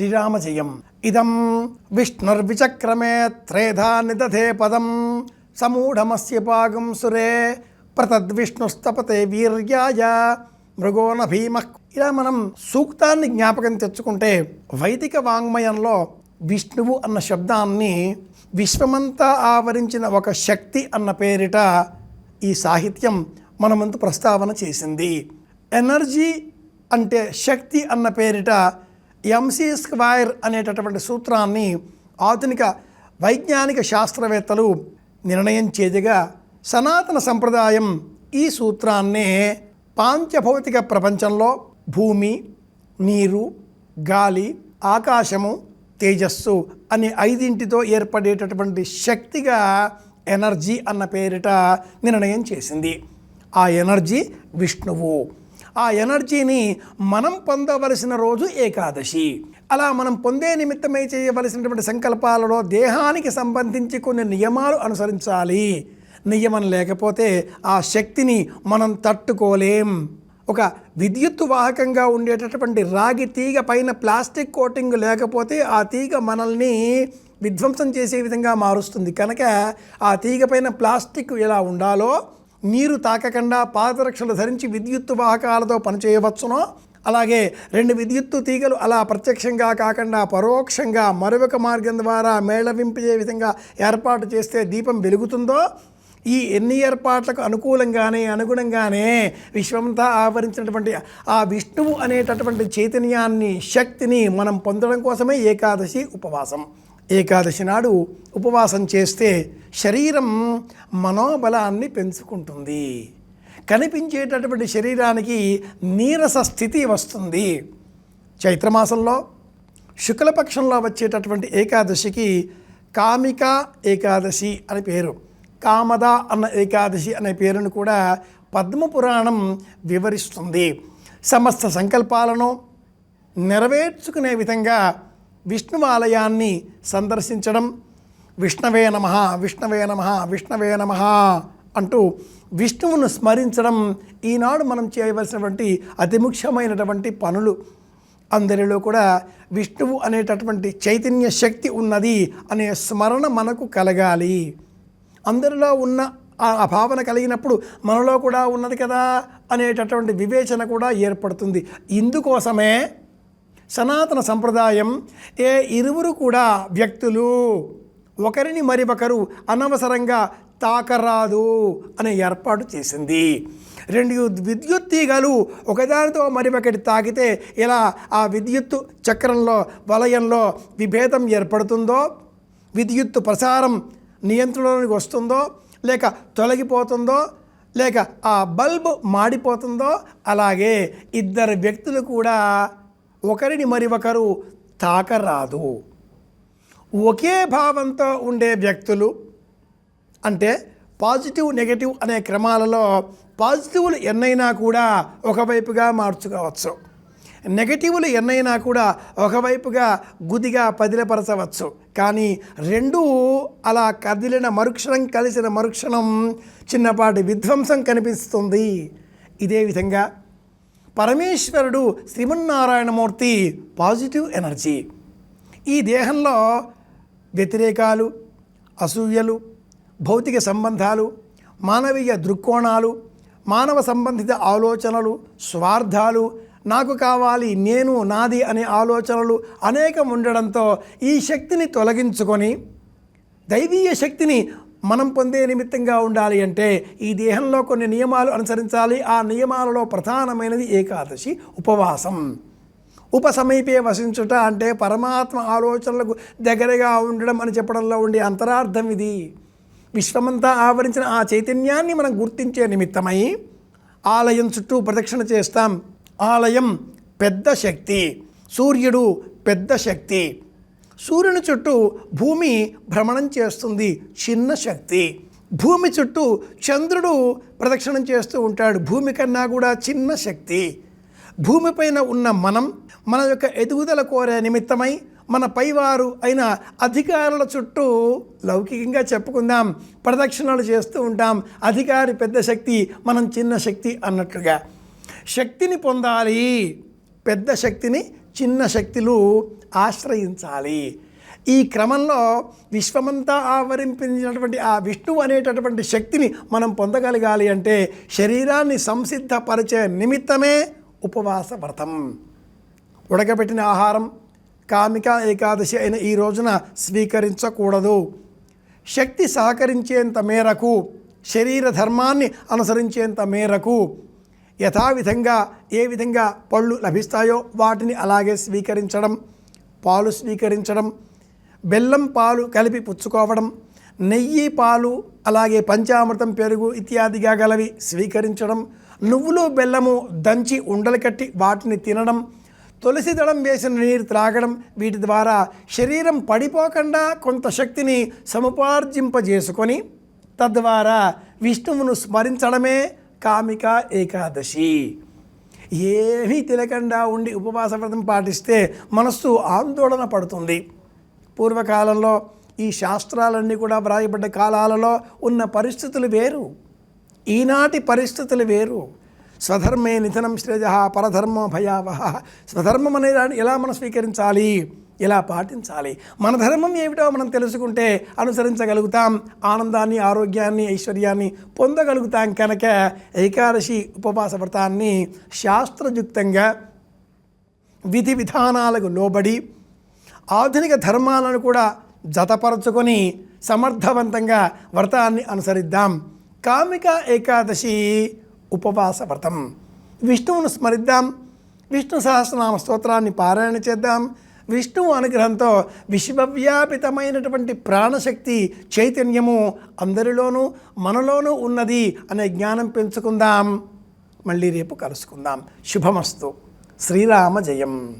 శ్రీరామజయం. ఇదం విష్ణుర్విచక్రమే త్రేధా నిదధే పదం. సమూఢమస్య పాగం సురే ప్రతద్విష్ణుస్తపతే వీర్యాయ మృగోన భీమ. ఇలా మనం సూక్తాన్ని జ్ఞాపకం తెచ్చుకుంటే వైదిక వాంగ్మయంలో విష్ణువు అన్న శబ్దాన్ని విశ్వమంతా ఆవరించిన ఒక శక్తి అన్న పేరిట ఈ సాహిత్యం మన ముందు ప్రస్తావన చేసింది. ఎనర్జీ అంటే శక్తి అన్న పేరిట ఎంసీ స్క్వైర్ అనేటటువంటి సూత్రాన్ని ఆధునిక వైజ్ఞానిక శాస్త్రవేత్తలు నిర్ణయం చేయగా సనాతన సంప్రదాయం ఈ సూత్రాన్నే పాంచభౌతిక ప్రపంచంలో భూమి నీరు గాలి ఆకాశము తేజస్సు అనే ఐదింటితో ఏర్పడేటటువంటి శక్తిగా ఎనర్జీ అన్న పేరిట నిర్ణయం చేసింది. ఆ ఎనర్జీ విష్ణువు. ఆ ఎనర్జీని మనం పొందవలసిన రోజు ఏకాదశి. అలా మనం పొందే నిమిత్తమై చేయవలసినటువంటి సంకల్పాలలో దేహానికి సంబంధించి కొన్ని నియమాలు అనుసరించాలి. నియమం లేకపోతే ఆ శక్తిని మనం తట్టుకోలేం. ఒక విద్యుత్తు వాహకంగా ఉండేటటువంటి రాగి తీగ పైన ప్లాస్టిక్ కోటింగ్ లేకపోతే ఆ తీగ మనల్ని విధ్వంసం చేసే విధంగా మారుస్తుంది. కనుక ఆ తీగ పైన ప్లాస్టిక్ ఎలా ఉండాలో నీరు తాకకుండా పాదరక్షలు ధరించి విద్యుత్తు వాహకాలతో పనిచేయవచ్చునో? అలాగే రెండు విద్యుత్తు తీగలు అలా ప్రత్యక్షంగా కాకుండా పరోక్షంగా మరొక మార్గం ద్వారా మేళవింపజే విధంగా ఏర్పాటు చేస్తే దీపం వెలుగుతుందో? ఈ ఎన్ని ఏర్పాట్లకు అనుకూలంగానే అనుగుణంగానే విశ్వమంతా ఆవరించినటువంటి ఆ విష్ణువు అనేటటువంటి చైతన్యాన్ని శక్తిని మనం పొందడం కోసమే ఏకాదశి ఉపవాసం. ఏకాదశి నాడు ఉపవాసం చేస్తే శరీరం మనోబలాన్ని పెంచుకుంటుంది. కనిపించేటటువంటి శరీరానికి నీరస స్థితి వస్తుంది. చైత్రమాసంలో శుక్లపక్షంలో వచ్చేటటువంటి ఏకాదశికి కామిక ఏకాదశి అని పేరు. కామద అన్న ఏకాదశి అనే పేరును కూడా పద్మపురాణం వివరిస్తుంది. సమస్త సంకల్పాలను నెరవేర్చుకునే విధంగా విష్ణు ఆలయాన్ని సందర్శించడం విష్ణవే నమ విష్ణవే నమ విష్ణవే నమ అంటూ విష్ణువును స్మరించడం ఈనాడు మనం చేయవలసినటువంటి అతి ముఖ్యమైనటువంటి పనులు. అందరిలో కూడా విష్ణువు అనేటటువంటి చైతన్య శక్తి ఉన్నది అనే స్మరణ మనకు కలగాలి. అందరిలో ఉన్న ఆ భావన కలిగినప్పుడు మనలో కూడా ఉన్నది కదా అనేటటువంటి వివేచన కూడా ఏర్పడుతుంది. ఇందుకోసమే సనాతన సంప్రదాయం ఏ ఇరువురు కూడా వ్యక్తులు ఒకరిని మరి ఒకరు అనవసరంగా తాకరాదు అనే ఏర్పాటు చేసింది. రెండు విద్యుత్ తీగలు ఒకదానితో మరి ఒకటి తాకితే ఇలా ఆ విద్యుత్తు చక్రంలో వలయంలో విభేదం ఏర్పడుతుందో విద్యుత్తు ప్రసారం నియంత్రణలోకి వస్తుందో లేక తొలగిపోతుందో లేక ఆ బల్బ్ మాడిపోతుందో అలాగే ఇద్దరు వ్యక్తులు కూడా ఒకరిని మరి ఒకరు తాకరాదు. ఒకే భావంతో ఉండే వ్యక్తులు అంటే పాజిటివ్ నెగటివ్ అనే క్రమాలలో పాజిటివ్లు ఎన్నైనా కూడా ఒకవైపుగా మార్చుకోవచ్చు. నెగటివ్లు ఎన్నైనా కూడా ఒకవైపుగా గుదిగా పదిలపరచవచ్చు. కానీ రెండూ అలా కదిలిన మరుక్షణం కలిసిన మరుక్షణం చిన్నపాటి విధ్వంసం కనిపిస్తుంది. ఇదే విధంగా పరమేశ్వరుడు శ్రీమన్నారాయణమూర్తి పాజిటివ్ ఎనర్జీ. ఈ దేహంలో వ్యతిరేకాలు అసూయలు భౌతిక సంబంధాలు మానవీయ దృక్కోణాలు మానవ సంబంధిత ఆలోచనలు స్వార్థాలు నాకు కావాలి నేను నాది అనే ఆలోచనలు అనేకం ఉండడంతో ఈ శక్తిని తొలగించుకొని దైవీయ శక్తిని మనం పొందే నిమిత్తంగా ఉండాలి అంటే ఈ దేహంలో కొన్ని నియమాలు అనుసరించాలి. ఆ నియమాలలో ప్రధానమైనది ఏకాదశి ఉపవాసం. ఉపసమీపే వసించుట అంటే పరమాత్మ ఆలోచనలకు దగ్గరగా ఉండడం అని చెప్పడంలో ఉండే అంతరార్థం ఇది. విశ్వమంతా ఆవరించిన ఆ చైతన్యాన్ని మనం గుర్తించే నిమిత్తమై ఆలయం చుట్టూ ప్రదక్షిణ చేస్తాం. ఆలయం పెద్ద శక్తి. సూర్యుడు పెద్ద శక్తి. సూర్యుని చుట్టూ భూమి భ్రమణం చేస్తుంది చిన్న శక్తి. భూమి చుట్టూ చంద్రుడు ప్రదక్షిణం చేస్తూ ఉంటాడు. భూమి కన్నా కూడా చిన్న శక్తి. భూమిపైన ఉన్న మనం మన యొక్క ఎదుగుదల కోరే నిమిత్తమై మన పైవారు అయిన అధికారుల చుట్టూ లౌకికంగా చెప్పుకుందాం ప్రదక్షిణలు చేస్తూ ఉంటాం. అధికారి పెద్ద శక్తి మనం చిన్న శక్తి అన్నట్లుగా. శక్తిని పొందాలి. పెద్ద శక్తిని చిన్న శక్తులు ఆశ్రయించాలి. ఈ క్రమంలో విశ్వమంతా ఆవరింపించినటువంటి ఆ విష్ణువు అనేటటువంటి శక్తిని మనం పొందగలగాలి అంటే శరీరాన్ని సంసిద్ధపరిచే నిమిత్తమే ఉపవాస వ్రతం ఉడకబెట్టిన ఆహారం కామిక ఏకాదశి అయిన ఈ రోజున స్వీకరించకూడదు. శక్తి సహకరించేంత మేరకు శరీర ధర్మాన్ని అనుసరించేంత మేరకు యథావిధంగా ఏ విధంగా పళ్ళు లభిస్తాయో వాటిని అలాగే స్వీకరించడం పాలు స్వీకరించడం బెల్లం పాలు కలిపి పుచ్చుకోవడం నెయ్యి పాలు అలాగే పంచామృతం పెరుగు ఇత్యాదిగా గలవి స్వీకరించడం నువ్వులు బెల్లము దంచి ఉండలు కట్టి వాటిని తినడం తులసి దళం వేసిన నీరు త్రాగడం వీటి ద్వారా శరీరం పడిపోకుండా కొంత శక్తిని సముపార్జింపజేసుకొని తద్వారా విష్ణువును స్మరించడమే కామిక ఏకాదశి. ఏమీ తినకుండా ఉండి ఉపవాస వ్రతం పాటిస్తే మనస్సు ఆందోళన పడుతుంది. పూర్వకాలంలో ఈ శాస్త్రాలన్నీ కూడా వ్రాయబడ్డ కాలాలలో ఉన్న పరిస్థితులు వేరు. ఈనాటి పరిస్థితులు వేరు. స్వధర్మే నిధనం శ్రేజ పరధర్మో భయావహ. స్వధర్మం అనే దాన్ని ఎలా మనం స్వీకరించాలి? ఎలా పాటించాలి? మన ధర్మం ఏమిటో మనం తెలుసుకుంటే అనుసరించగలుగుతాం. ఆనందాన్ని ఆరోగ్యాన్ని ఐశ్వర్యాన్ని పొందగలుగుతాం కనుక ఏకాదశి ఉపవాస వ్రతాన్ని శాస్త్రయుక్తంగా విధి విధానాలకు లోబడి ఆధునిక ధర్మాలను కూడా జతపరచుకొని సమర్థవంతంగా వ్రతాన్ని అనుసరిద్దాం. కామిక ఏకాదశి ఉపవాస వ్రతం విష్ణువును స్మరిద్దాం. విష్ణు సహస్రనామ స్తోత్రాన్ని పారాయణ చేద్దాం. విష్ణువు అనుగ్రహంతో విశ్వవ్యాపితమైనటువంటి ప్రాణశక్తి చైతన్యము అందరిలోనూ మనలోనూ ఉన్నది అనే జ్ఞానం పెంచుకుందాం. మళ్ళీ రేపు కలుసుకుందాం. శుభమస్తు. శ్రీరామ జయం.